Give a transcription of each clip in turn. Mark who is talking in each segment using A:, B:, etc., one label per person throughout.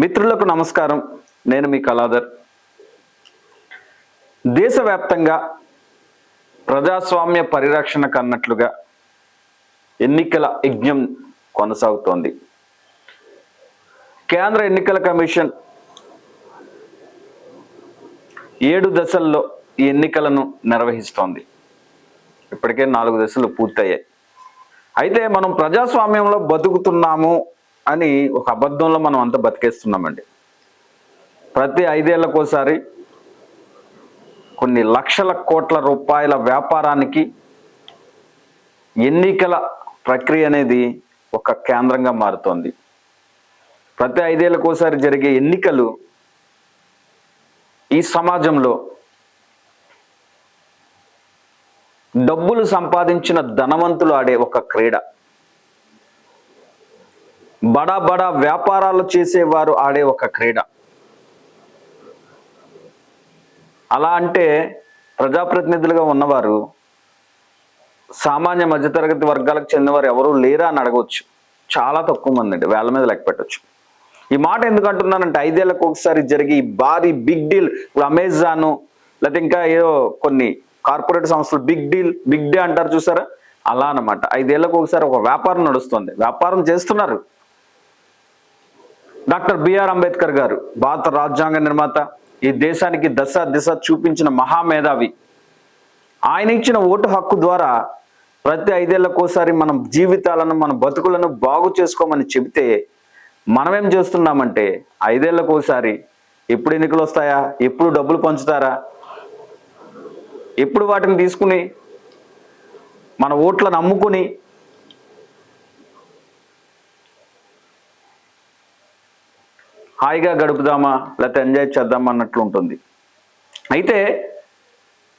A: మిత్రులకు నమస్కారం. నేను మీ కళాధర్. దేశవ్యాప్తంగా ప్రజాస్వామ్య పరిరక్షణకు అన్నట్లుగా ఎన్నికల యజ్ఞం కొనసాగుతోంది. కేంద్ర ఎన్నికల కమిషన్ ఏడు దశల్లో ఈ ఎన్నికలను నిర్వహిస్తోంది. ఇప్పటికే నాలుగు దశలు పూర్తయ్యాయి. అయితే మనం ప్రజాస్వామ్యంలో బతుకుతున్నాము అని ఒక అబద్ధంలో మనం అంత బతికేస్తున్నామండి. ప్రతి ఐదేళ్ళకోసారి కొన్ని లక్షల కోట్ల రూపాయల వ్యాపారానికి ఎన్నికల ప్రక్రియ అనేది ఒక కేంద్రంగా మారుతోంది. ప్రతి ఐదేళ్ళకోసారి జరిగే ఎన్నికలు ఈ సమాజంలో డబ్బులు సంపాదించిన ధనవంతులు ఆడే ఒక క్రీడ. బడా బడా వ్యాపారాలు చేసేవారు ఆడే ఒక క్రీడ. అలా అంటే ప్రజాప్రతినిధులుగా ఉన్నవారు సామాన్య మధ్యతరగతి వర్గాలకు చెందినవారు ఎవరు లేరా అని అడగవచ్చు. చాలా తక్కువ మంది అండి వేల మీద లెక్క పెట్టచ్చు. ఈ మాట ఎందుకు అంటున్నానంటే ఐదేళ్ళకు ఒకసారి జరిగే ఈ భారీ బిగ్ డీల్ ఇప్పుడు అమెజాన్ లేకపోతే ఇంకా ఏదో కొన్ని కార్పొరేట్ సంస్థలు బిగ్ డీల్ బిగ్ డే అంటారు చూసారా? అలా అన్నమాట. ఐదేళ్ళకు ఒకసారి ఒక వ్యాపారం నడుస్తుంది. వ్యాపారం చేస్తున్నారు. డాక్టర్ బిఆర్ అంబేద్కర్ గారు భారత రాజ్యాంగ నిర్మాత ఈ దేశానికి దశ దిశ చూపించిన మహామేధావి. ఆయన ఇచ్చిన ఓటు హక్కు ద్వారా ప్రతి ఐదేళ్ళకోసారి మనం జీవితాలను మన బతుకులను బాగు చేసుకోమని చెబితే మనమేం చేస్తున్నామంటే ఐదేళ్ళకోసారి ఎప్పుడు ఎన్నికలు వస్తాయా? ఎప్పుడు డబ్బులు పంచుతారా? ఎప్పుడు వాటిని తీసుకుని మన ఓట్లను అమ్ముకుని హాయిగా గడుపుదామా లేకపోతే ఎంజాయ్ చేద్దామా అన్నట్లు ఉంటుంది. అయితే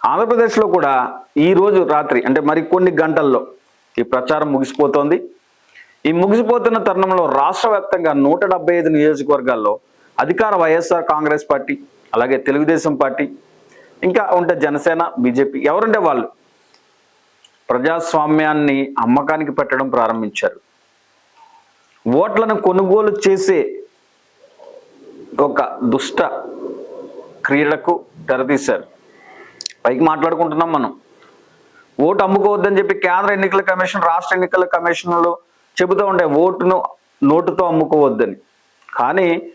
A: ఆంధ్రప్రదేశ్లో కూడా ఈరోజు రాత్రి అంటే మరి కొన్ని గంటల్లో ఈ ప్రచారం ముగిసిపోతోంది. ఈ ముగిసిపోతున్న తరుణంలో రాష్ట్ర వ్యాప్తంగా నూట డెబ్బై ఐదు నియోజకవర్గాల్లో అధికార వైఎస్ఆర్ కాంగ్రెస్ పార్టీ అలాగే తెలుగుదేశం పార్టీ ఇంకా ఉంటే జనసేన బీజేపీ ఎవరుంటే వాళ్ళు ప్రజాస్వామ్యాన్ని అమ్మకానికి పెట్టడం ప్రారంభించారు. ఓట్లను కొనుగోలు చేసే ఒక దుష్ట క్రీడకు తెరతీశారు. పైకి మాట్లాడుకుంటున్నాం మనం. ఓటు అమ్ముకోవద్దని చెప్పి కేంద్ర ఎన్నికల కమిషన్ రాష్ట్ర ఎన్నికల కమిషన్లో చెబుతూ ఉండే ఓటును నోటుతో అమ్ముకోవద్దని. కానీ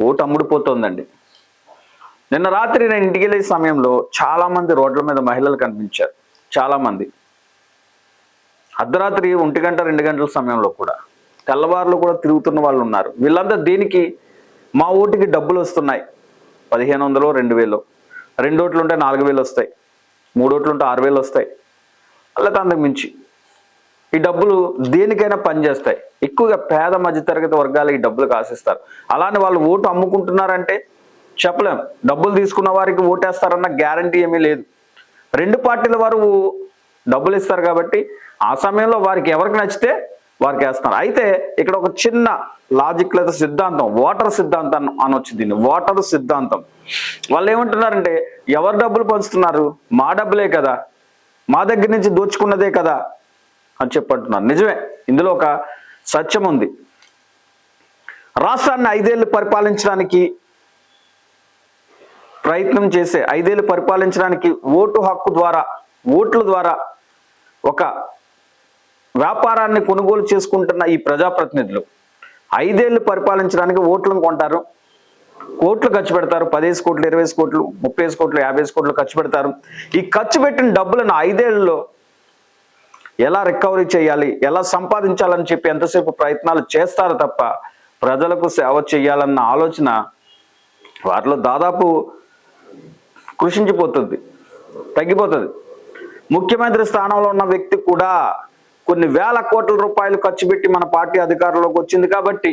A: ఓటు అమ్ముడుపోతోందండి. నిన్న రాత్రి నేను ఇంటికి వెళ్ళే సమయంలో చాలామంది రోడ్ల మీద మహిళలు కనిపించారు. చాలామంది. అర్ధరాత్రి ఒంటి గంట రెండు గంటల సమయంలో కూడా తెల్లవారులు కూడా తిరుగుతున్న వాళ్ళు ఉన్నారు. వీళ్ళంతా దీనికి మా ఓటుకి డబ్బులు వస్తున్నాయి. పదిహేను వందలు రెండు వేలు. రెండు ఓట్లు ఉంటే నాలుగు వేలు వస్తాయి. మూడు ఓట్లు ఉంటే ఆరు వేలు వస్తాయి. అలాగే అంతకు మించి. ఈ డబ్బులు దేనికైనా పనిచేస్తాయి ఎక్కువగా పేద మధ్యతరగతి వర్గాలు ఈ డబ్బులు కాసిస్తారు. అలానే వాళ్ళు ఓటు అమ్ముకుంటున్నారంటే చెప్పలేం. డబ్బులు తీసుకున్న వారికి ఓటేస్తారన్న గ్యారంటీ ఏమీ లేదు. రెండు పార్టీల వారు డబ్బులు ఇస్తారు కాబట్టి ఆ సమయంలో వారికి ఎవరికి నచ్చితే వారికి వేస్తారు అయితే ఇక్కడ ఒక చిన్న లాజిక్ లేదా సిద్ధాంతం ఓటర్ సిద్ధాంతం అనొచ్చు దీన్ని. ఓటర్ సిద్ధాంతం. వాళ్ళు ఏమంటున్నారంటే ఎవరు డబ్బులు పంచుతున్నారు? మా డబ్బులే కదా. మా దగ్గర నుంచి దోచుకున్నదే కదా అని చెప్పంటున్నారు నిజమే. ఇందులో ఒక సత్యం ఉంది. రాష్ట్రాన్ని ఐదేళ్ళు పరిపాలించడానికి ప్రయత్నం చేసే ఐదేళ్ళు పరిపాలించడానికి ఓటు హక్కు ద్వారా ఓట్ల ద్వారా ఒక వ్యాపారాన్ని కొనుగోలు చేసుకుంటున్న ఈ ప్రజాప్రతినిధులు ఐదేళ్ళు పరిపాలించడానికి ఓట్లను కొంటారు. కోట్లు ఖర్చు పెడతారు. పదిహేను కోట్లు ఇరవై కోట్లు ముప్పై కోట్లు యాభై కోట్లు ఖర్చు పెడతారు. ఈ ఖర్చు పెట్టిన డబ్బులను ఐదేళ్ళలో ఎలా రికవరీ చేయాలి? ఎలా సంపాదించాలని చెప్పి ఎంతసేపు ప్రయత్నాలు చేస్తారు తప్ప ప్రజలకు సేవ చేయాలన్న ఆలోచన వారిలో దాదాపు కృషించిపోతుంది తగ్గిపోతుంది. ముఖ్యమంత్రి స్థానంలో ఉన్న వ్యక్తి కూడా కొన్ని వేల కోట్ల రూపాయలు ఖర్చు పెట్టి మన పార్టీ అధికారంలోకి వచ్చింది కాబట్టి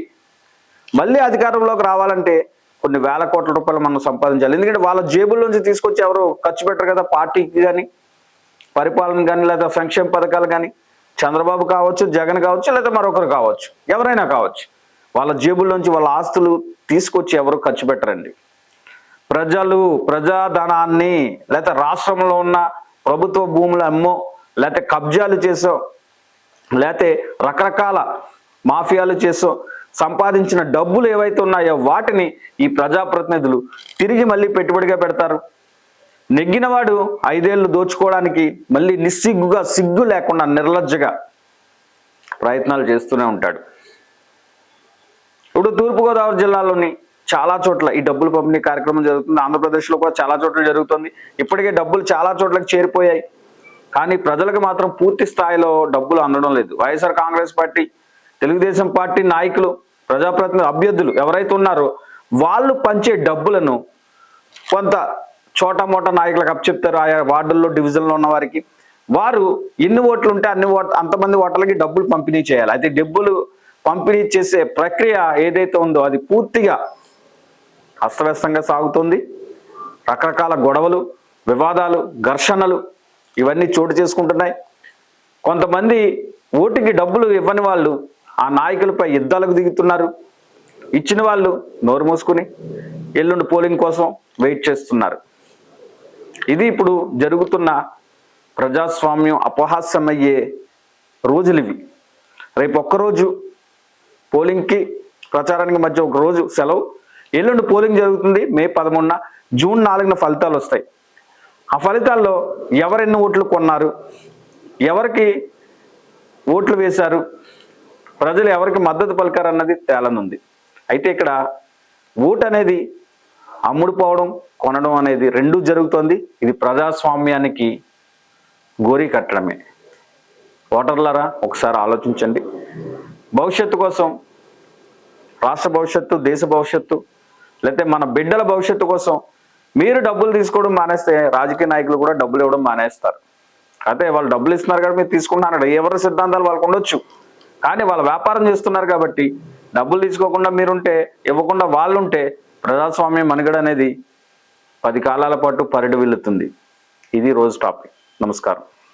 A: మళ్ళీ అధికారంలోకి రావాలంటే కొన్ని వేల కోట్ల రూపాయలు మనం సంపాదించాలి. ఎందుకంటే వాళ్ళ జేబుల్లోంచి తీసుకొచ్చి ఎవరు ఖర్చు పెట్టరు కదా పార్టీకి కానీ పరిపాలన కానీ లేదా సంక్షేమ పథకాలు కానీ చంద్రబాబు కావచ్చు జగన్ కావచ్చు లేదా మరొకరు కావచ్చు ఎవరైనా కావచ్చు. వాళ్ళ జేబుల్లోంచి వాళ్ళ ఆస్తులు తీసుకొచ్చి ఎవరు ఖర్చు పెట్టరండి. ప్రజలు ప్రజాధనాన్ని లేకపోతే రాష్ట్రంలో ఉన్న ప్రభుత్వ భూములు అమ్మో లేకపోతే కబ్జాలు చేసో లేకపోతే రకరకాల మాఫియాలు చేసో సంపాదించిన డబ్బులు ఏవైతే ఉన్నాయో వాటిని ఈ ప్రజాప్రతినిధులు తిరిగి మళ్ళీ పెట్టుబడిగా పెడతారు. నెగ్గినవాడు ఐదేళ్ళు దోచుకోవడానికి మళ్ళీ నిస్సిగ్గుగా సిగ్గు లేకుండా నిర్లజ్జగా ప్రయత్నాలు చేస్తూనే ఉంటాడు. ఇప్పుడు తూర్పుగోదావరి జిల్లాలోని చాలా చోట్ల ఈ డబ్బులు పంపిణీ కార్యక్రమం జరుగుతుంది. ఆంధ్రప్రదేశ్లో కూడా చాలా చోట్ల జరుగుతుంది. ఇప్పటికే డబ్బులు చాలా చోట్లకి చేరిపోయాయి. కానీ ప్రజలకు మాత్రం పూర్తి స్థాయిలో డబ్బులు అందడం లేదు. YSR Congress party Telugu Desam party నాయకులు ప్రజాప్రతినిధి అభ్యర్థులు ఎవరైతే ఉన్నారో వాళ్ళు పంచే డబ్బులను కొంత చోట మోట నాయకులకు అప్పచెప్తారు. ఆయా వార్డుల్లో డివిజన్లో ఉన్న వారికి. వారు ఎన్ని ఓట్లు ఉంటే అన్ని ఓట్ అంతమంది ఓట్లకి డబ్బులు పంపిణీ చేయాలి. అయితే డబ్బులు పంపిణీ చేసే ప్రక్రియ ఏదైతే ఉందో అది పూర్తిగా అస్తవ్యస్తంగా సాగుతుంది. రకరకాల గొడవలు వివాదాలు ఘర్షణలు ఇవన్నీ చోటు చేసుకుంటున్నాయి. కొంతమంది ఓటుకి డబ్బులు ఇవ్వని వాళ్ళు ఆ నాయకులపై యుద్ధాలకు దిగుతున్నారు. ఇచ్చిన వాళ్ళు నోరు మూసుకుని ఎల్లుండి పోలింగ్ కోసం వెయిట్ చేస్తున్నారు. ఇది ఇప్పుడు జరుగుతున్న ప్రజాస్వామ్యం అపహాస్యమయ్యే రోజులు ఇవి. రేపు ఒక్కరోజు పోలింగ్కి ప్రచారానికి మధ్య ఒక రోజు సెలవు. ఎల్లుండి పోలింగ్ జరుగుతుంది మే పదమూడున. జూన్ నాలుగున ఫలితాలు వస్తాయి. ఆ ఫలితాల్లో ఎవరెన్ని ఓట్లు కొన్నారు? ఎవరికి ఓట్లు వేశారు? ప్రజలు ఎవరికి మద్దతు పలికారన్నది తేలనుంది. అయితే ఇక్కడ ఓటు అనేది అమ్ముడుపోవడం కొనడం అనేది రెండూ జరుగుతోంది. ఇది ప్రజాస్వామ్యానికి గోరీ కట్టడమే. ఓటర్లరా ఒకసారి ఆలోచించండి. భవిష్యత్తు కోసం రాష్ట్ర భవిష్యత్తు దేశ భవిష్యత్తు లేకపోతే మన బిడ్డల భవిష్యత్తు కోసం మీరు డబ్బులు తీసుకోవడం మానేస్తే రాజకీయ నాయకులు కూడా డబ్బులు ఇవ్వడం మానేస్తారు. అయితే వాళ్ళు డబ్బులు ఇస్తున్నారు కాబట్టి మీరు తీసుకుంటున్నారు. ఎవరి సిద్ధాంతాలు వాళ్ళకు ఉండొచ్చు. కానీ వాళ్ళు వ్యాపారం చేస్తున్నారు కాబట్టి డబ్బులు తీసుకోకుండా మీరుంటే ఇవ్వకుండా వాళ్ళుంటే ప్రజాస్వామ్యం మనుగడ అనేది పది కాలాల పాటు పరిడి వెళ్తుంది ఇది రోజు టాపిక్. నమస్కారం.